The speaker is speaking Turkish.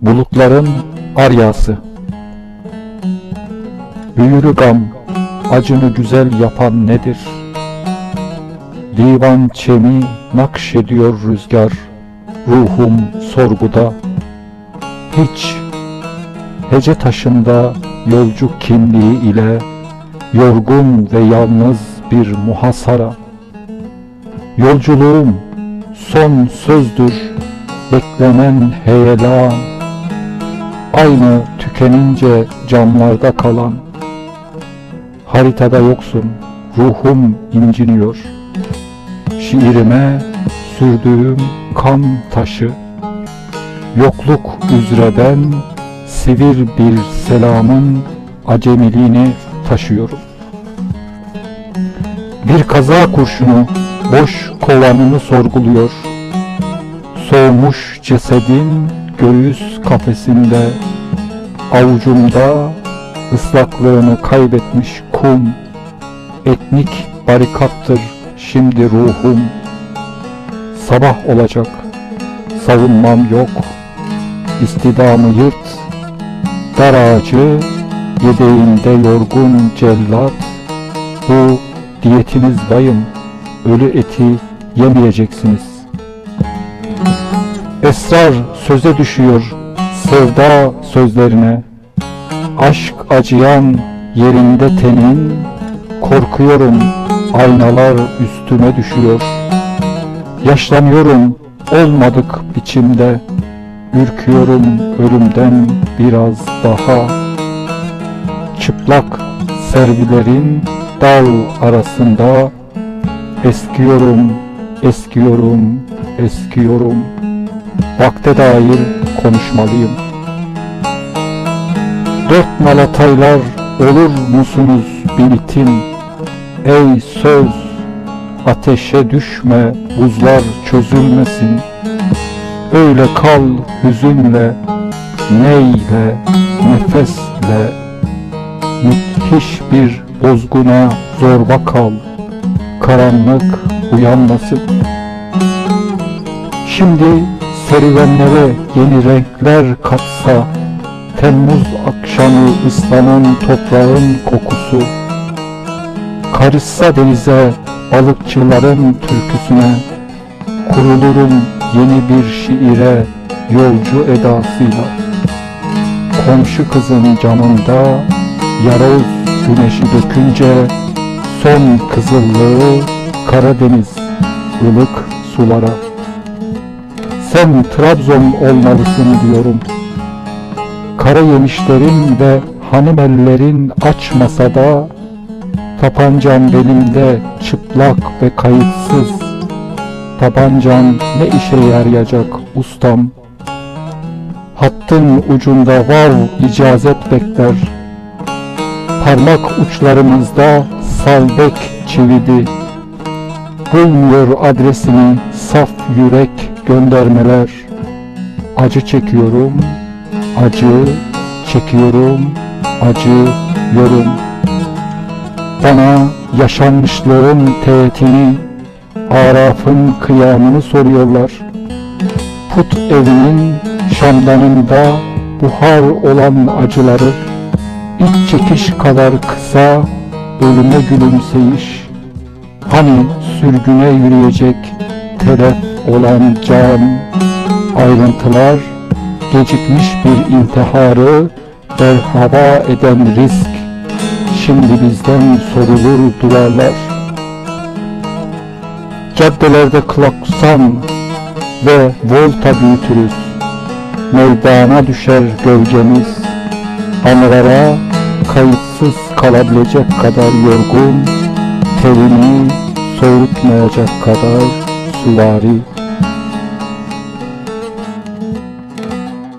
Bulutların aryası Büyülü gam, acını güzel yapan nedir? Divan çemi nakşediyor rüzgar, ruhum sorguda. Hiç, hece taşında yolcu kimliği ile, yorgun ve yalnız bir muhasara. Yolculuğum son sözdür, beklenen heyelan. Aynı tükenince camlarda kalan. Haritada yoksun, ruhum inciniyor. Şiirime sürdüğüm kan taşı. Yokluk üzere ben sivir bir selamın acemiliğini taşıyorum. Bir kaza kurşunu boş kovanını sorguluyor. Soğumuş cesedin göğüs kafesinde Avucumda ıslaklığını kaybetmiş kum. Etnik barikattır şimdi ruhum. Sabah olacak savunmam yok. İstidamı yırt Dar ağacı yedeğinde yorgun cellat. Bu diyetiniz bayım Ölü eti yemeyeceksiniz. Esrar söze düşüyor sevda sözlerine Aşk acıyan yerinde tenin Korkuyorum aynalar üstüme düşüyor. Yaşlanıyorum olmadık biçimde Ürküyorum ölümden biraz daha. Çıplak servilerin dal arasında Eskiyorum, eskiyorum, eskiyorum Vakte dair konuşmalıyım. Dört malataylar olur musunuz biritim? Ey söz, ateşe düşme, buzlar çözülmesin. Öyle kal hüzünle, neyle, nefesle, müthiş bir bozguna zorba kal. Karanlık uyanmasın. Şimdi serüvenlere yeni renkler katsa Temmuz akşamı ıslanan toprağın kokusu Karışsa denize balıkçıların türküsüne Kurulurum yeni bir şiire yolcu edasıyla. Komşu kızın camında yaroz güneşi dökünce Son kızıllığı Karadeniz ılık sulara sen Trabzon olmalısın diyorum. Kara yemişlerin ve hanım ellerin aç masada, tapancam belimde çıplak ve kayıtsız. Tabancam ne işe yarayacak ustam? Hattın ucunda var icazet bekler. Parmak uçlarımızda salbek çividi. Bulmuyor adresini saf yürek göndermeler. Acı çekiyorum, acı çekiyorum, acı yorum. Bana yaşanmışlığın teğetini, arafın kıyamını soruyorlar. Put evinin şamdanında buhar olan acıları iç çekiş kadar kısa ölüme gülümseyiş. Hani sürgüne yürüyecek telef olan can, ayrıntılar, gecikmiş bir intiharı berhava eden risk, şimdi bizden sorulur duvarlar. Caddelerde klaksan ve volta büyütürüz, meydana düşer gölgemiz, anılara kayıtsız kalabilecek kadar yorgun, terini soğutmayacak kadar süvari